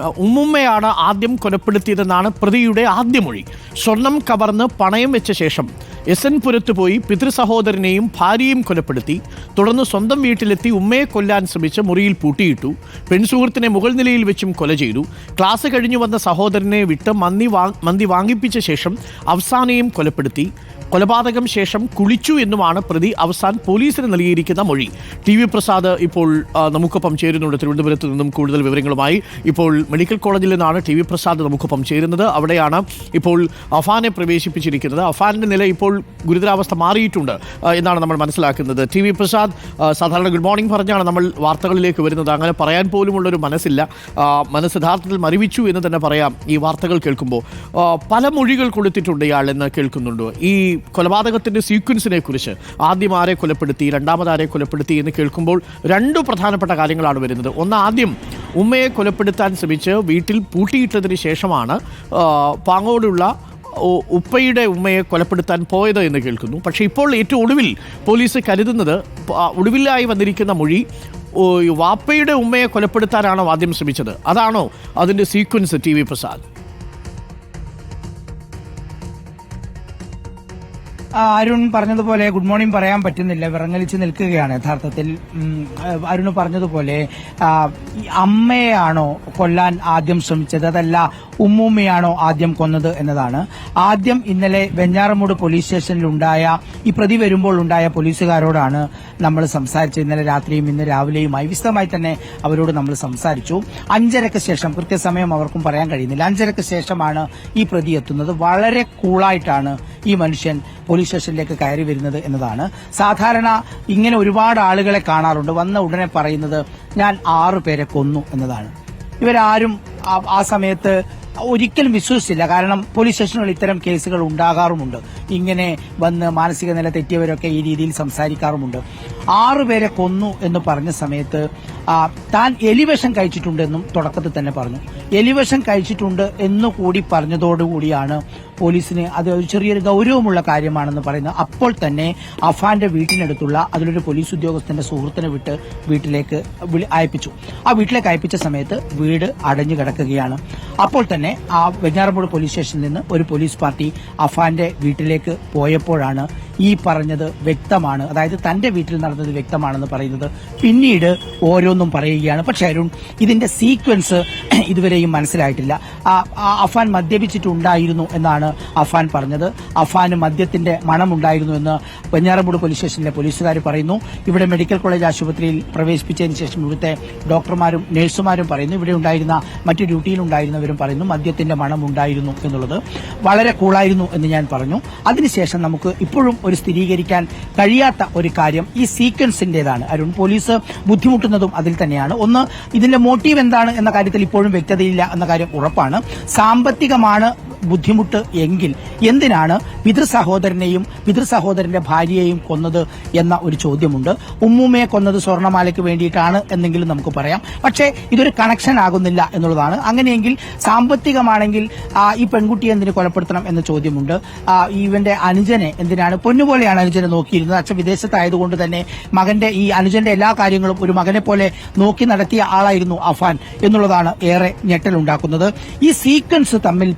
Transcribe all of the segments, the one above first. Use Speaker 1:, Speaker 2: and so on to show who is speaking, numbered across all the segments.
Speaker 1: ഉമ്മുമ്മയാണ് ആദ്യം കൊലപ്പെടുത്തിയതെന്നാണ് പ്രതിയുടെ ആദ്യ മൊഴി സ്വർണം കവർന്ന് പണയം വെച്ച ശേഷം എസ് എൻ പുരത്ത് പോയി പിതൃസഹോദരനെയും ഭാര്യയും കൊലപ്പെടുത്തി. തുടർന്ന് സ്വന്തം വീട്ടിലെത്തി ഉമ്മയെ കൊല്ലാൻ ശ്രമിച്ച് മുറിയിൽ പൂട്ടിയിട്ടു. പെൺസുഹൃത്തിനെ മുകൾ നിലയിൽ വെച്ചും കൊല ചെയ്തു. ക്ലാസ് കഴിഞ്ഞു വന്ന സഹോദരനെ വിട്ട് മന്തി വാ മന്തി വാങ്ങിപ്പിച്ച ശേഷം അവസാനയും കൊലപ്പെടുത്തി. കൊലപാതകം ശേഷം കുളിച്ചു എന്നുമാണ് പ്രതി അവസാൻ പോലീസിന് നൽകിയിരിക്കുന്ന മൊഴി. ടി വി പ്രസാദ് ഇപ്പോൾ നമുക്കൊപ്പം ചേരുന്നുണ്ട്. തിരുവനന്തപുരത്ത് നിന്നും കൂടുതൽ വിവരങ്ങളുമായി ഇപ്പോൾ മെഡിക്കൽ കോളേജിൽ നിന്നാണ് ടി വി പ്രസാദ് നമുക്കൊപ്പം ചേരുന്നത്. അവിടെയാണ് ഇപ്പോൾ അഫാനെ പ്രവേശിപ്പിച്ചിരിക്കുന്നത്. അഫാന്റെ നില ഇപ്പോൾ ഗുരുതരാവസ്ഥ മാറിയിട്ടുണ്ട് എന്നാണ് നമ്മൾ മനസ്സിലാക്കുന്നത്. ടി വി പ്രസാദ് സാധാരണ ഗുഡ് മോർണിംഗ് പറഞ്ഞാണ് നമ്മൾ വാർത്തകളിലേക്ക് വരുന്നത്. അങ്ങനെ പറയാൻ പോലുമുള്ളൊരു മനസ്സില്ല. മനസ്സ് യഥാർത്ഥത്തിൽ മരവിച്ചു എന്ന് തന്നെ പറയാം ഈ വാർത്തകൾ കേൾക്കുമ്പോൾ. പല മൊഴികൾ കൊടുത്തിട്ടുണ്ട് ഇയാൾ എന്ന് കേൾക്കുന്നുണ്ട്. ഈ കൊലപാതകത്തിന്റെ സീക്വൻസിനെ കുറിച്ച്. ആദ്യം ആരെ കൊലപ്പെടുത്തി രണ്ടാമത് ആരെ കൊലപ്പെടുത്തി എന്ന് കേൾക്കുമ്പോൾ രണ്ടു പ്രധാനപ്പെട്ട കാര്യങ്ങളാണ് വരുന്നത്. ഒന്ന് ആദ്യം ഉമ്മയെ കൊലപ്പെടുത്താൻ ശ്രമിച്ച് വീട്ടിൽ പൂട്ടിയിട്ടതിന് ശേഷമാണ് പാങ്ങോടുള്ള ഉപ്പയുടെ ഉമ്മയെ കൊലപ്പെടുത്താൻ പോയത് എന്ന് കേൾക്കുന്നു. പക്ഷേ ഇപ്പോൾ ഏറ്റവും ഒടുവിൽ പോലീസ് കരുതുന്നത് ഒടുവിലായി വന്നിരിക്കുന്ന മൊഴി വാപ്പയുടെ ഉമ്മയെ കൊലപ്പെടുത്താനാണോ ആദ്യം ശ്രമിച്ചത്? അതാണോ അതിന്റെ sequence T V Prasad?
Speaker 2: Arun പറഞ്ഞതുപോലെ ഗുഡ് മോർണിംഗ് പറയാൻ പറ്റുന്നില്ല. വിറങ്ങലിച്ച് നിൽക്കുകയാണ് യഥാർത്ഥത്തിൽ. അരുൺ പറഞ്ഞതുപോലെ അമ്മയെയാണോ കൊല്ലാൻ ആദ്യം ശ്രമിച്ചത്? അതല്ല ഉമ്മൂമ്മയാണോ ആദ്യം കൊന്നത് എന്നതാണ്. ആദ്യം ഇന്നലെ വെഞ്ഞാറമൂട് പോലീസ് സ്റ്റേഷനിൽ ഉണ്ടായ ഈ പ്രതി വരുമ്പോൾ ഉണ്ടായ പോലീസുകാരോടാണ് നമ്മൾ സംസാരിച്ചത്. ഇന്നലെ രാത്രിയും ഇന്ന് രാവിലെയുമായി. വിശദമായി തന്നെ അവരോട് നമ്മൾ സംസാരിച്ചു. അഞ്ചരക്ക് ശേഷം കൃത്യസമയം അവർക്കും പറയാൻ കഴിയുന്നില്ല. അഞ്ചരക്ക് ശേഷമാണ് ഈ പ്രതി എത്തുന്നത്. വളരെ കൂളായിട്ടാണ് ഈ മനുഷ്യൻ പോലീസ് സ്റ്റേഷനിലേക്ക് കയറി വരുന്നത് എന്നതാണ്. സാധാരണ ഇങ്ങനെ ഒരുപാട് ആളുകളെ കാണാറുണ്ട്. വന്ന ഉടനെ പറയുന്നത് ഞാൻ ആറു പേരെ കൊന്നു എന്നതാണ്. ഇവരാരും ആ- സമയത്ത് ഒരിക്കലും വിശ്വസിച്ചില്ല. കാരണം പോലീസ് സ്റ്റേഷനുകളിൽ ഇത്തരം കേസുകൾ ഉണ്ടാകാറുമുണ്ട്. ഇങ്ങനെ വന്ന് മാനസിക നില തെറ്റിയവരൊക്കെ ഈ രീതിയിൽ സംസാരിക്കാറുമുണ്ട്. ആറുപേരെ കൊന്നു എന്ന് പറഞ്ഞ സമയത്ത് താൻ എലിവേഷം കഴിച്ചിട്ടുണ്ടെന്നും തുടക്കത്തിൽ തന്നെ പറഞ്ഞു. എലിവേഷം കഴിച്ചിട്ടുണ്ട് എന്ന് കൂടി പറഞ്ഞതോടുകൂടിയാണ് പോലീസിന് അത് ഒരു ചെറിയൊരു ഗൗരവമുള്ള കാര്യമാണെന്ന് പറയുന്നത്. അപ്പോൾ തന്നെ അഫാന്റെ വീട്ടിനടുത്തുള്ള അതിലൊരു പോലീസ് ഉദ്യോഗസ്ഥന്റെ സുഹൃത്തിനെ വിട്ട് വീട്ടിലേക്ക് അയപ്പിച്ചു. ആ വീട്ടിലേക്ക് അയപ്പിച്ച സമയത്ത് വീട് അടഞ്ഞു കിടക്കുകയാണ്. അപ്പോൾ തന്നെ ആ വെഞ്ഞാറമൂട് പോലീസ് സ്റ്റേഷനിൽ നിന്ന് ഒരു പോലീസ് പാർട്ടി അഫാന്റെ വീട്ടിലേക്ക് പോയപ്പോഴാണ് ഈ പറഞ്ഞത് വ്യക്തമാണ്. അതായത് തന്റെ വീട്ടിൽ നടന്നത് വ്യക്തമാണെന്ന് പറയുന്നത് പിന്നീട് ഓരോന്നും പറയുകയാണ്. പക്ഷെ അരുൺ ഇതിന്റെ സീക്വൻസ് ഇതുവരെയും മനസ്സിലായിട്ടില്ല. അഫാൻ മദ്യപിച്ചിട്ടുണ്ടായിരുന്നു എന്നാണ് അഫാൻ പറഞ്ഞത്. അഫാന് മദ്യത്തിന്റെ മണമുണ്ടായിരുന്നു എന്ന് വെഞ്ഞാറമൂട് പോലീസ് സ്റ്റേഷനിലെ പോലീസുകാർ പറയുന്നു. ഇവിടെ മെഡിക്കൽ കോളേജ് ആശുപത്രിയിൽ പ്രവേശിപ്പിച്ചതിന് ശേഷം ഇവിടുത്തെ ഡോക്ടർമാരും നഴ്സുമാരും പറയുന്നു. ഇവിടെ ഉണ്ടായിരുന്ന മറ്റു ഡ്യൂട്ടിയിൽ ഉണ്ടായിരുന്നവരും പറയുന്നു മദ്യത്തിന്റെ മണം ഉണ്ടായിരുന്നു എന്നുള്ളത്. വളരെ കൂളായിരുന്നു എന്ന് ഞാൻ പറഞ്ഞു. അതിനുശേഷം നമുക്ക് ഇപ്പോഴും ഒരു സ്ഥിരീകരിക്കാൻ കഴിയാത്ത ഒരു കാര്യം ഈ സീക്വൻസിന്റേതാണ്. അരുൺ പോലീസ് ബുദ്ധിമുട്ടുന്നതും അതിൽ തന്നെയാണ്. ഒന്ന് ഇതിന്റെ മോട്ടീവ് എന്താണ് എന്ന കാര്യത്തിൽ ഇപ്പോഴും വ്യക്തതയില്ല എന്ന കാര്യം ഉറപ്പാണ്. സാമ്പത്തികമാണ് ബുദ്ധിമുട്ട് എങ്കിൽ എന്തിനാണ് പിതൃ സഹോദരനെയും പിതൃ സഹോദരന്റെ ഭാര്യയെയും കൊന്നത് എന്ന ഒരു ചോദ്യമുണ്ട്. ഉമ്മൂമ്മയെ കൊന്നത് സ്വർണമാലയ്ക്ക് വേണ്ടിയിട്ടാണ് എന്നെങ്കിലും നമുക്ക് പറയാം. പക്ഷേ ഇതൊരു കണക്ഷൻ ആകുന്നില്ല എന്നുള്ളതാണ്. അങ്ങനെയെങ്കിൽ സാമ്പത്തികമാണെങ്കിൽ ഈ പെൺകുട്ടിയെ എന്തിനു കൊലപ്പെടുത്തണം എന്ന ചോദ്യമുണ്ട്. ഇവന്റെ അനുജനെ എന്തിനാണ്? പൊന്നുപോലെയാണ് അനുജനെ നോക്കിയിരുന്നത്. അച്ഛൻ വിദേശത്തായതുകൊണ്ട് തന്നെ മകന്റെ ഈ അനുജന്റെ എല്ലാ കാര്യങ്ങളും ഒരു മകനെ പോലെ നോക്കി നടത്തിയ ആളായിരുന്നു അഫാൻ എന്നുള്ളതാണ് ഏറെ ഞെട്ടലുണ്ടാക്കുന്നത്. ഈ സീക്വൻസ് തമ്മിൽ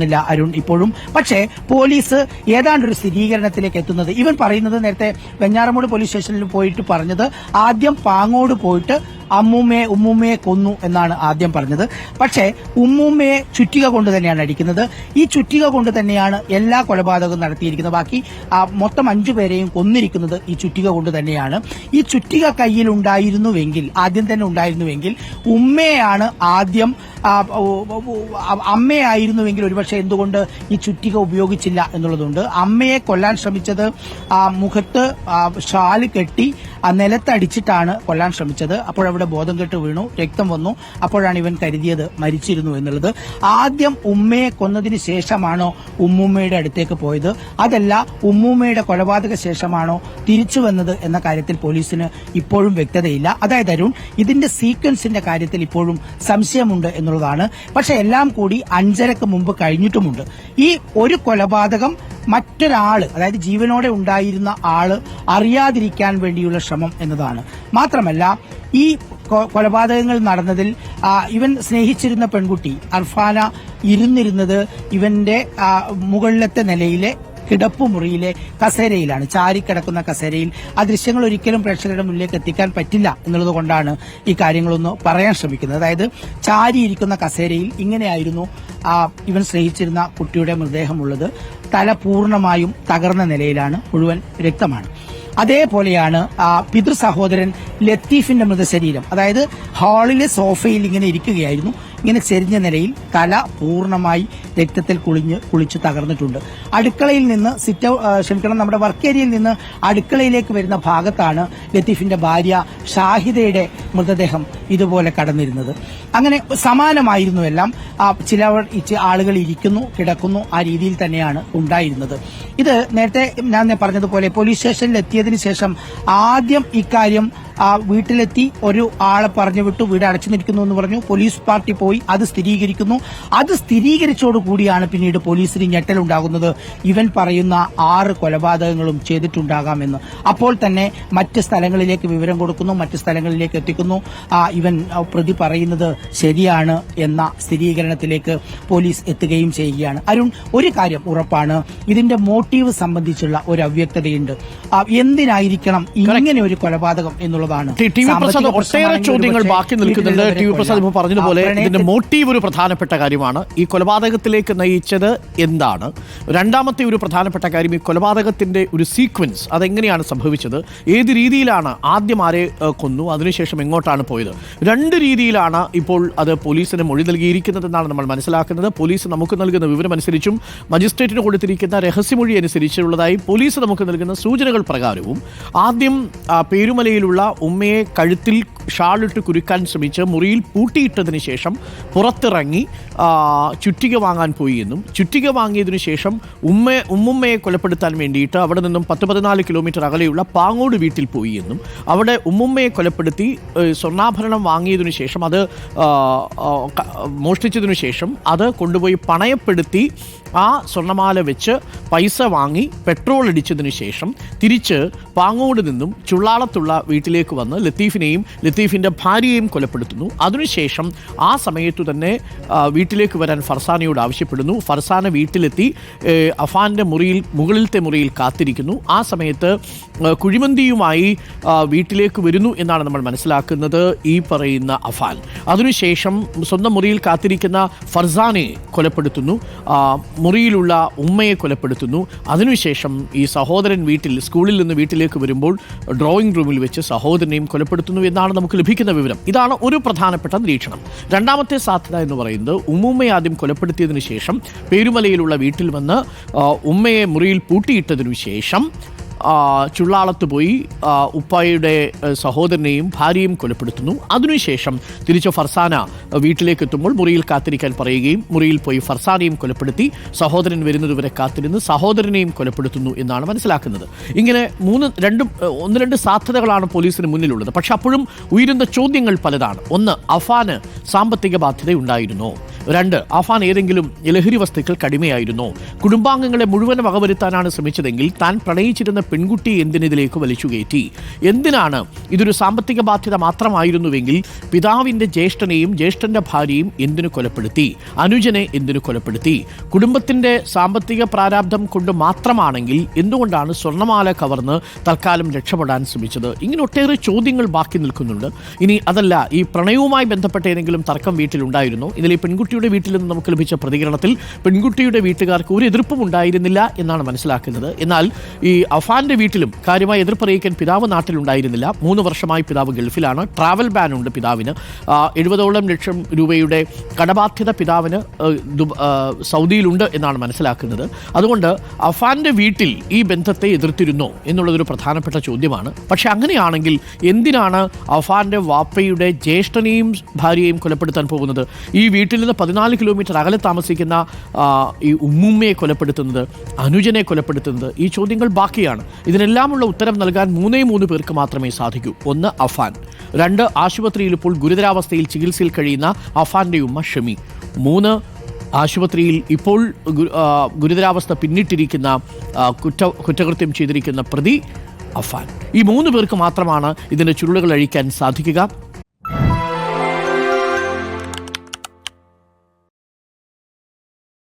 Speaker 2: പൊരുത്തപ്പെടുന്നില്ല അരുൺ ഇപ്പോഴും. പക്ഷേ പോലീസ് ഏതാണ്ട് ഒരു സ്ഥിരീകരണത്തിലേക്ക് എത്തുന്നത്. ഇവൻ പറയുന്നത് നേരത്തെ വെഞ്ഞാറമൂട് പോലീസ് സ്റ്റേഷനിൽ പോയിട്ട് പറഞ്ഞത് ആദ്യം പാങ്ങോട് പോയിട്ട് അമ്മൂമ്മയെ ഉമ്മൂമ്മയെ കൊന്നു എന്നാണ് ആദ്യം പറഞ്ഞത്. പക്ഷേ ഉമ്മൂമ്മയെ ചുറ്റിക കൊണ്ട് തന്നെയാണ് അടിക്കുന്നത്. ഈ ചുറ്റിക കൊണ്ട് തന്നെയാണ് എല്ലാ കൊലപാതകവും നടത്തിയിരിക്കുന്നത്. ബാക്കി മൊത്തം അഞ്ചു പേരെയും കൊന്നിരിക്കുന്നത് ഈ ചുറ്റിക കൊണ്ട് തന്നെയാണ്. ഈ ചുറ്റിക കയ്യിൽ ഉണ്ടായിരുന്നുവെങ്കിൽ ആദ്യം തന്നെ ഉണ്ടായിരുന്നുവെങ്കിൽ ഉമ്മയാണ് ആദ്യം അമ്മയായിരുന്നുവെങ്കിൽ ഒരുപക്ഷെ എന്തുകൊണ്ട് ഈ ചുറ്റിക ഉപയോഗിച്ചില്ല എന്നുള്ളതുണ്ട്. അമ്മയെ കൊല്ലാൻ ശ്രമിച്ചത് മുഖത്ത് ഷാൽ കെട്ടി ആ നിലത്തടിച്ചിട്ടാണ് കൊല്ലാൻ ശ്രമിച്ചത്. അപ്പോഴവിടെ ബോധം കെട്ട് വീണു രക്തം വന്നു. അപ്പോഴാണ് ഇവൻ കരുതിയത് മരിച്ചിരുന്നു എന്നുള്ളത്. ആദ്യം ഉമ്മയെ കൊന്നതിന് ശേഷമാണോ ഉമ്മുമ്മയുടെ അടുത്തേക്ക് പോയത്? അതല്ല ഉമ്മുമ്മയുടെ കൊലപാതക ശേഷമാണോ തിരിച്ചു വന്നത് എന്ന കാര്യത്തിൽ പോലീസിന് ഇപ്പോഴും വ്യക്തതയില്ല. അതായത് അരുൺ ഇതിന്റെ സീക്വൻസിന്റെ കാര്യത്തിൽ ഇപ്പോഴും സംശയമുണ്ട് എന്നുള്ളതാണ്. പക്ഷെ എല്ലാം കൂടി അഞ്ചരക്ക് മുമ്പ് കഴിഞ്ഞിട്ടുമുണ്ട്. ഈ ഒരു കൊലപാതകം മറ്റൊരാൾ അതായത് ജീവനോടെ ഉണ്ടായിരുന്ന ആൾ അറിയാതിരിക്കാൻ വേണ്ടിയുള്ള ശ്രമം എന്നതാണ്. മാത്രമല്ല ഈ കൊലപാതകങ്ങൾ നടന്നതിൽ ഇവൻ സ്നേഹിച്ചിരുന്ന പെൺകുട്ടി അർഫാന ഇരുന്നിരുന്നത് ഇവന്റെ മുകളിലത്തെ നിലയിലെ കിടപ്പുമുറിയിലെ കസേരയിലാണ് ചാരി കിടക്കുന്ന കസേരയിൽ ആ ദൃശ്യങ്ങൾ ഒരിക്കലും പ്രേക്ഷകരുടെ മുന്നിലേക്ക് എത്തിക്കാൻ പറ്റില്ല എന്നുള്ളത് കൊണ്ടാണ് ഈ കാര്യങ്ങളൊന്ന് പറയാൻ ശ്രമിക്കുന്നത്. അതായത് ചാരിയിരിക്കുന്ന കസേരയിൽ ഇങ്ങനെയായിരുന്നു ഇവൻ സ്നേഹിച്ചിരുന്ന കുട്ടിയുടെ മൃതദേഹമുള്ളത്. തല പൂർണമായും തകർന്ന നിലയിലാണ് മുഴുവൻ രക്തമാണ്. അതേപോലെയാണ് പിതൃ സഹോദരൻ ലത്തീഫിന്റെ മൃതശരീരം. അതായത് ഹാളിലെ സോഫയിൽ ഇങ്ങനെ ഇരിക്കുകയായിരുന്നു. ഇങ്ങനെ ചെരിഞ്ഞ നിലയിൽ തല പൂർണമായി രക്തത്തിൽ കുളിഞ്ഞ് കുളിച്ച് തകർന്നിട്ടുണ്ട്. അടുക്കളയിൽ നിന്ന് സിറ്റ് ക്ഷമിക്കണം നമ്മുടെ വർക്ക് ഏരിയയിൽ നിന്ന് അടുക്കളയിലേക്ക് വരുന്ന ഭാഗത്താണ് ലത്തീഫിന്റെ ഭാര്യ ഷാഹിദയുടെ മൃതദേഹം ഇതുപോലെ കടന്നിരുന്നത്. അങ്ങനെ സമാനമായിരുന്നു എല്ലാം. ഇച്ച് ആളുകൾ ഇരിക്കുന്നു കിടക്കുന്നു ആ രീതിയിൽ തന്നെയാണ് ഉണ്ടായിരുന്നത്. ഇത് നേരത്തെ ഞാൻ പറഞ്ഞതുപോലെ പോലീസ് സ്റ്റേഷനിൽ എത്തിയതിനു ശേഷം ആദ്യം ഇക്കാര്യം വീട്ടിലെത്തി ഒരു ആളെ പറഞ്ഞു വിട്ടു വീട് അടച്ചു നിൽക്കുന്നു എന്ന് പറഞ്ഞു. പോലീസ് പാർട്ടി പോയി അത് സ്ഥിരീകരിക്കുന്നു. അത് സ്ഥിരീകരിച്ചോടുകൂടിയാണ് പിന്നീട് പോലീസിന് ഞെട്ടലുണ്ടാകുന്നത് ഇവൻ പറയുന്ന ആറ് കൊലപാതകങ്ങളും ചെയ്തിട്ടുണ്ടാകാമെന്ന്. അപ്പോൾ തന്നെ മറ്റ് സ്ഥലങ്ങളിലേക്ക് വിവരം കൊടുക്കുന്നു മറ്റ് സ്ഥലങ്ങളിലേക്ക് എത്തിക്കുന്നു. ആ, ഇവൻ പ്രതി പറയുന്നത് ശരിയാണ് എന്ന സ്ഥിരീകരണത്തിലേക്ക് പോലീസ് എത്തുകയും ചെയ്യുകയാണ്. അരുൺ ഒരു കാര്യം ഉറപ്പാണ്. ഇതിന്റെ മോട്ടീവ് സംബന്ധിച്ചുള്ള ഒരു അവ്യക്തതയുണ്ട്. എന്തിനായിരിക്കണം ഇങ്ങനെ ഒരു കൊലപാതകം എന്നുള്ളതാണ്
Speaker 1: ഒട്ടേറെ ചോദ്യങ്ങൾ ബാക്കി നിൽക്കുന്നുണ്ട്. ടി വി പ്രസാദ് ഇപ്പോൾ പറഞ്ഞതുപോലെ ഇതിന്റെ മോട്ടീവ് ഒരു പ്രധാനപ്പെട്ട കാര്യമാണ്. ഈ കൊലപാതകത്തിലേക്ക് നയിച്ചത് എന്താണ്? രണ്ടാമത്തെ ഒരു പ്രധാനപ്പെട്ട കാര്യം ഈ കൊലപാതകത്തിന്റെ ഒരു സീക്വൻസ് അതെങ്ങനെയാണ് സംഭവിച്ചത്? ഏത് രീതിയിലാണ് ആദ്യം ആരെ കൊന്നു? അതിനുശേഷം എങ്ങോട്ടാണ് പോയത്? രണ്ട് രീതിയിലാണ് ഇപ്പോൾ അത് പോലീസിന് മൊഴി നൽകിയിരിക്കുന്നതെന്നാണ് നമ്മൾ മനസ്സിലാക്കുന്നത്. പോലീസ് നമുക്ക് നൽകുന്ന വിവരമനുസരിച്ചും മജിസ്ട്രേറ്റിന് കൊടുത്തിരിക്കുന്ന രഹസ്യമൊഴി അനുസരിച്ചുള്ളതായി പോലീസ് നമുക്ക് നൽകുന്ന സൂചനകൾ പ്രകാരവും ആദ്യം പേരുമലയിലുള്ള ഉമ്മയെ കഴുത്തിൽ ഷാളിട്ട് കുരുക്കാൻ ശ്രമിച്ച് മുറിയിൽ പൂട്ടിയിട്ടതിന് ശേഷം പുറത്തിറങ്ങി ചുറ്റിക വാങ്ങാൻ പോയി എന്നും. ചുറ്റിക വാങ്ങിയതിനു ശേഷം ഉമ്മ ഉമ്മുമ്മയെ കൊലപ്പെടുത്താൻ വേണ്ടിയിട്ട് അവിടെ നിന്നും പത്ത് പതിനാല് കിലോമീറ്റർ അകലെയുള്ള പാങ്ങോട് വീട്ടിൽ പോയി എന്നും. അവിടെ ഉമ്മുമ്മയെ കൊലപ്പെടുത്തി സ്വർണാഭരണം വാങ്ങിയതിനു ശേഷം അത് മോഷ്ടിച്ചതിനു ശേഷം അത് കൊണ്ടുപോയി പണയപ്പെടുത്തി ആ സ്വർണമാല വെച്ച് പൈസ വാങ്ങി പെട്രോൾ അടിച്ചതിനു ശേഷം തിരിച്ച് പാങ്ങോട് നിന്നും ചുള്ളാളത്തുള്ള വീട്ടിലേക്ക് വന്ന് ലത്തീഫിനെയും ലത്തീഫിന്റെ ഭാര്യയെയും കൊലപ്പെടുത്തുന്നു. അതിനുശേഷം ആ സമയത്തു തന്നെ വീട്ടിലേക്ക് വരാൻ ഫർസാനയോട് ആവശ്യപ്പെടുന്നു. ഫർസാന വീട്ടിലെത്തി അഫാന്റെ മുറിയിൽ മുകളിലത്തെ മുറിയിൽ കാത്തിരിക്കുന്നു. ആ സമയത്ത് കുഴിമന്തിയുമായി വീട്ടിലേക്ക് വരുന്നു എന്നാണ് നമ്മൾ മനസ്സിലാക്കുന്നത് ഈ പറയുന്ന അഫാൻ. അതിനുശേഷം സ്വന്തം മുറിയിൽ കാത്തിരിക്കുന്ന ഫർസാനെ കൊലപ്പെടുത്തുന്നു. മുറിയിലുള്ള ഉമ്മയെ കൊലപ്പെടുത്തുന്നു. അതിനുശേഷം ഈ സഹോദരൻ വീട്ടിൽ സ്കൂളിൽ നിന്ന് വീട്ടിലേക്ക് വരുമ്പോൾ ഡ്രോയിങ് റൂമിൽ വെച്ച് സഹോദരനെയും കൊലപ്പെടുത്തുന്നു എന്നാണ് നമുക്ക് ലഭിക്കുന്ന വിവരം. ഇതാണ് ഒരു പ്രധാനപ്പെട്ട നിരീക്ഷണം. രണ്ടാമത്തെ സാധ്യത എന്ന് പറയുന്നത് ഉമ്മുമ്മയെ ആദ്യം കൊലപ്പെടുത്തിയതിനു ശേഷം പേരുമലയിലുള്ള വീട്ടിൽ വന്ന് ഉമ്മയെ മുറിയിൽ പൂട്ടിയിട്ടതിനു ശേഷം ചുള്ളാളത്ത് പോയി ഉപ്പായിയുടെ സഹോദരനെയും ഭാര്യയും കൊലപ്പെടുത്തുന്നു. അതിനുശേഷം തിരിച്ച് ഫർസാന വീട്ടിലേക്ക് എത്തുമ്പോൾ മുറിയിൽ കാത്തിരിക്കാൻ പറയുകയും മുറിയിൽ പോയി ഫർസാനയും കൊലപ്പെടുത്തി സഹോദരൻ വരുന്നതുവരെ കാത്തിരുന്ന് സഹോദരനെയും കൊലപ്പെടുത്തുന്നു എന്നാണ് മനസ്സിലാക്കുന്നത്. ഇങ്ങനെ മൂന്ന് രണ്ടും ഒന്ന് രണ്ട് സാധ്യതകളാണ് പോലീസിന് മുന്നിലുള്ളത്. പക്ഷെ അപ്പോഴും ഉയരുന്ന ചോദ്യങ്ങൾ പലതാണ്. ഒന്ന് അഫാന് സാമ്പത്തിക ബാധ്യത ഉണ്ടായിരുന്നോ രണ്ട് അഫാൻ ഏതെങ്കിലും ലഹരി വസ്തുക്കൾ കടിമയായിരുന്നു. കുടുംബാംഗങ്ങളെ മുഴുവൻ വകവരുത്താനാണ് ശ്രമിച്ചതെങ്കിൽ താൻ പ്രണയിച്ചിരുന്ന പെൺകുട്ടി എന്തിനിതിലേക്ക് വലിച്ചു കയറ്റി എന്തിനാണ് ഇതൊരു സാമ്പത്തിക ബാധ്യത മാത്രമായിരുന്നുവെങ്കിൽ പിതാവിന്റെ ജ്യേഷ്ഠനെയും ജ്യേഷ്ഠന്റെ ഭാര്യയും എന്തിനു കൊലപ്പെടുത്തി? അനുജനെ എന്തിനു കൊലപ്പെടുത്തി? കുടുംബത്തിന്റെ സാമ്പത്തിക പ്രാരാബ്ധം കൊണ്ട് മാത്രമാണെങ്കിൽ എന്തുകൊണ്ടാണ് സ്വർണമാല കവർന്ന് തൽക്കാലം രക്ഷപ്പെടാൻ ശ്രമിച്ചത്? ഇങ്ങനെ ഒട്ടേറെ ചോദ്യങ്ങൾ ബാക്കി നിൽക്കുന്നുണ്ട്. ഇനി അതല്ല ഈ പ്രണയവുമായി ബന്ധപ്പെട്ട ഏതെങ്കിലും തർക്കം വീട്ടിലുണ്ടായിരുന്നു? ഇതിലെ ഈ പെൺകുട്ടിയുടെ വീട്ടിൽ നിന്ന് നമുക്ക് ലഭിച്ച പ്രതികരണത്തിൽ പെൺകുട്ടിയുടെ വീട്ടുകാർക്ക് ഒരു എതിർപ്പും ഉണ്ടായിരുന്നില്ല എന്നാണ് മനസ്സിലാക്കുന്നത്. എന്നാൽ ഈ അഫാന്റെ വീട്ടിലും കാര്യമായി എതിർപ്പറിയിക്കാൻ പിതാവ് നാട്ടിലുണ്ടായിരുന്നില്ല. മൂന്ന് വർഷമായി പിതാവ് ഗൾഫിലാണ്. ട്രാവൽ ബാൻ ഉണ്ട് പിതാവിന്. എഴുപതോളം ലക്ഷം രൂപയുടെ കടബാധ്യത പിതാവിന് സൗദിയിലുണ്ട് എന്നാണ് മനസ്സിലാക്കുന്നത്. അതുകൊണ്ട് അഫാന്റെ വീട്ടിൽ ഈ ബന്ധത്തെ എതിർത്തിരുന്നോ എന്നുള്ളതൊരു പ്രധാനപ്പെട്ട ചോദ്യമാണ്. പക്ഷേ അങ്ങനെയാണെങ്കിൽ എന്തിനാണ് അഫാന്റെ വാപ്പയുടെ ജ്യേഷ്ഠനെയും ഭാര്യയെയും കൊലപ്പെടുത്താൻ പോകുന്നത്? ഈ വീട്ടിൽ നിന്ന് പതിനാല് കിലോമീറ്റർ അകലെ താമസിക്കുന്ന ഈ ഉമ്മുമ്മയെ കൊലപ്പെടുത്തുന്നത് അനുജനെ കൊലപ്പെടുത്തുന്നത് ഈ ചോദ്യങ്ങൾ ബാക്കിയാണ്. ഇതിനെല്ലാമുള്ള ഉത്തരം നൽകാൻ മൂന്നേ മൂന്ന് പേർക്ക് മാത്രമേ സാധിക്കൂ. ഒന്ന് അഫാൻ. രണ്ട് ആശുപത്രിയിൽ ഇപ്പോൾ ഗുരുതരാവസ്ഥയിൽ ചികിത്സയിൽ കഴിയുന്ന അഫാന്റെ ഉമ്മ ഷമി. മൂന്ന് ആശുപത്രിയിൽ ഇപ്പോൾ ഗുരുതരാവസ്ഥ പിന്നിട്ടിരിക്കുന്ന കുറ്റ കുറ്റകൃത്യം ചെയ്തിരിക്കുന്ന പ്രതി അഫാൻ. ഈ മൂന്ന് പേർക്ക് മാത്രമാണ് ഇതിന്റെ ചുരുളുകൾ അഴിക്കാൻ സാധിക്കുക.